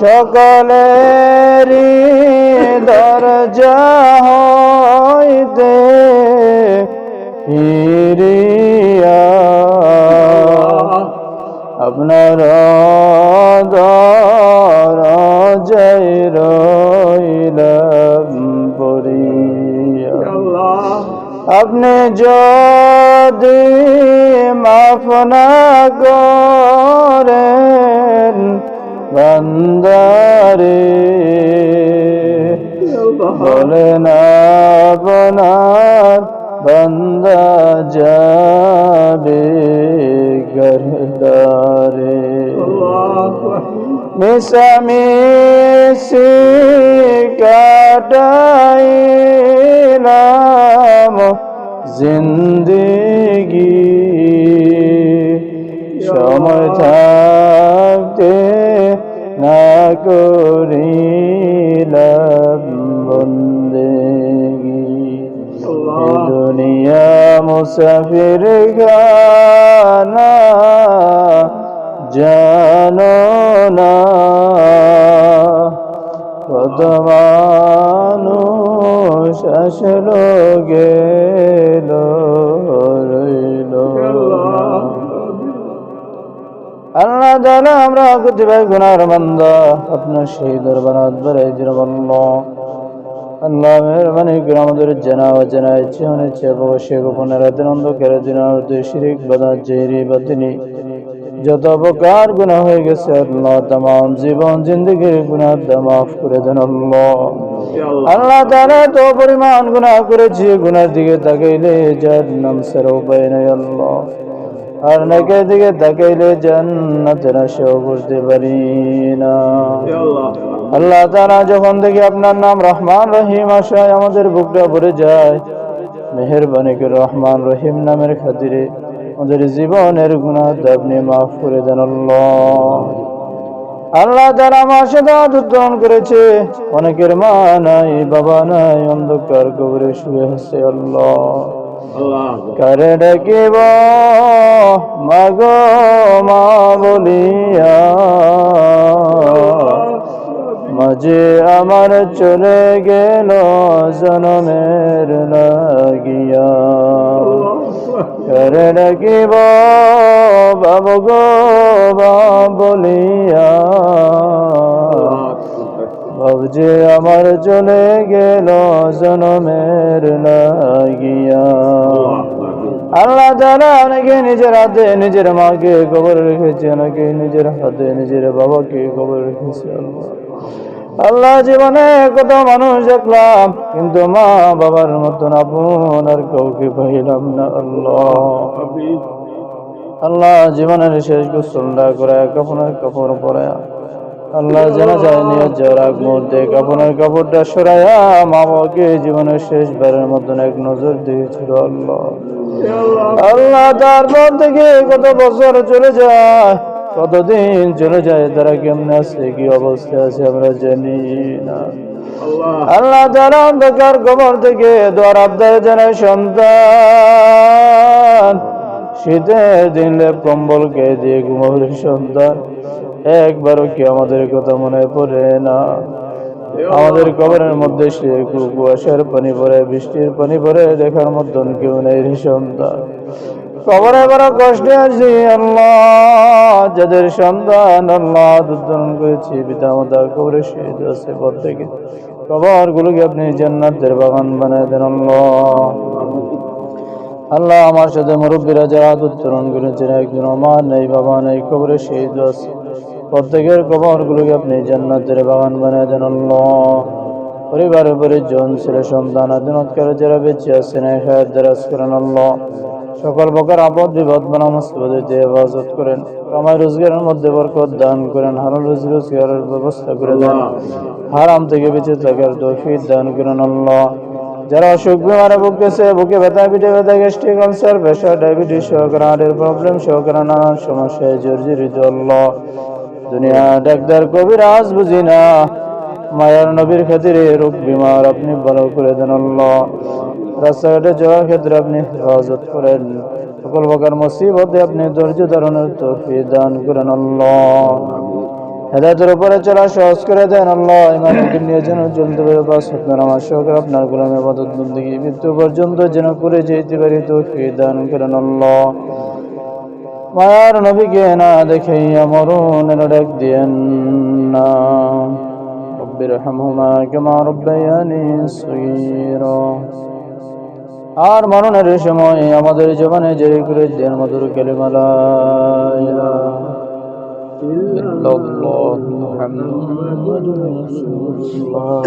সকলেরই দরজা হইতে ফিরিয়া। আপনার দরজায় রইলাম পড়িয়া। আপনি যদি মাফ না করেন বন্দারে। বলেন আপনার বন্দা যাবে গরদারে মিশামিশি কাটাইলাম জিন্দিগি। সময় না করিলাম বন্দেগি। দুনিয়া মুসাফির গানা জানো না। কত মানুষ আসলো গেল আমরা গুনার বান্দা। আপনার সেই জিরবাল্লাহ। আল্লাহ মেহরবানি করে আমাদের ইচ্ছে অবশ্যই শিরিক জেরি যত অপকার গুণা হয়ে গেছে, আল্লাহ তাম জীবন, জিন্দগির গুণা মাফ করে দেন আল্লাহ। আল্লাহ তারা তো পরিমাণ গুণা করেছি গুণার দিকে তাকাইলে যার নাম সার উপায় আল্লাহ। আর নাকের দিকে তাকাইলে জান্নাতে না সেও বুঝতে পারি না। আল্লাহ তারা যখন থেকে আপনার নাম রহমান রহিম আসায় আমাদের বুকটা ভরে যায়, মেহরবানি করে রহমান রহিম নামের খাতিরে আমাদের জীবনের গুণা আপনি মাফ করে দেন আল্লাহ। তারা আমার সাথে উদ্ধারণ করেছে, অনেকের মা নাই, বাবা নাই, অন্ধকার কবরে শুয়ে হচ্ছে আল্লাহ। কারে ডাকিব? মাগো, মা বলিয়া। মাঝে আমার চলে গেল জনমের লাগিয়া। কারে ডাকিব? বাবু গো বা বলিয়া। ভাবছে আমার চলে গেল জনমের লাগিয়া। আল্লাহ তারা অনেকে নিজের হাতে নিজের মাকে কবর রেখেছে, অনেকে নিজের হাতে নিজের বাবাকে কবর রেখেছে। আল্লাহ জীবনে কত মানুষ দেখলাম, কিন্তু মা বাবার মতন আপন আর কাউকে পাইলাম না আল্লাহ। আল্লাহ জীবনের শেষ গোসলটা করে কাপড়ের কাপড় পরে আল্লাহ জানা যায় নিয়ে যাওয়ার আগ মুহূর্তে কাপড়ের কাপড়টা সরাইয়া মা বাবাকে জীবনের শেষবারের মতন এক নজর দিয়েছিল আল্লাহ। আল্লাহ তারপর থেকে কত বছর চলে যায়, কতদিন চলে যায়, তারা কেমন আছে, কি অবস্থা আছে আমরা জানি না। আল্লাহ তারা অন্ধকার কবর থেকে দোয়ার আবদার জানায়, সন্তান, শীতের দিন লেপ কম্বলকে দিয়ে ঘুমাবের সন্তান। একবারও কি আমাদের কথা মনে পড়ে না? আমাদের কবরের মধ্যে সে কুয়াশার পানি পড়ে, বৃষ্টির পানি পড়ে, দেখার মতন কেউ নেই সন্তান কবরে বড় কষ্টে আছি, আল্লাহ, যাদের সন্তান আল্লাহ উদ্ধারণ করেছি পিতা মাতা কবরে শহীদ আছে পর থেকে কবর গুলোকে আপনি জান্নাতের বাগান বানায় দেন, আল্লাহ। আল্লাহ আমার সাথে মুরব্বীরা যারা উত্তরণ করেছেন, একজন আমার নেই, বাবা নেই, কবরে শহীদ আছে। প্রত্যেকের কবর গুলোকে আপনি জান্নাতের বাগান বানিয়ে দেন আল্লাহ। পরিবারের পরিজন ছেলে সন্তান আদিনৎকারে যারা বেঁচে আছেন হায়াত দারাজ করেন আল্লাহ। সকল প্রকার আপদ বিপদ বানা মুসিবতে হেফাজত করেন। কামাই রোজগারের মধ্যে বরকত দান করেন হারাম রোজি রোজগারের ব্যবস্থা করে দেন হারাম থেকে বেঁচে থাকার তৌফিক দান করেন আল্লাহ। যারা অসুখ বিমারে ভুগতেছে বুকে ব্যথা পিঠে ব্যথা গ্যাস্ট্রিক আলসার প্রেশার ডায়াবেটিস সহকারে হার্টের প্রবলেম সহকারে নানান সমস্যায় জর্জরিত আল্লাহ। দুনিয়া ডাক্তার কবিরাজ বুঝি না। মায়ার নবীর খাতিরে রোগ বিমার আপনি ভালো করে দেন রাস্তাঘাটে যাওয়ার ক্ষেত্রে আপনি হেফাজত করেন। সকল প্রকার মুসিবতে আপনি ধৈর্য ধারণের তৌফিক দান করেন আল্লাহ। হেদায়তের উপরে চলা সহজ করে দেন আল্লাহ। নিয়ে যেন চলতে পারে বাস আপনার আমার সহকার আপনার গোলামে মদত বন্দী মৃত্যু পর্যন্ত যেন করে যেতে পারি তো দান করেন আল্লাহ। মায়ার নবীকে না দেখাইয়া মরণের ডাক দিয়েন না। রব্বির হামহুমা কেমা রব্বায়ানি সুইরা আর মরণের সময় আমাদের জীবনে যে করে দেন মধুর কেলেমালা ইল্লাল্লাহ মুহাম্মাদুর রাসূলুল্লাহ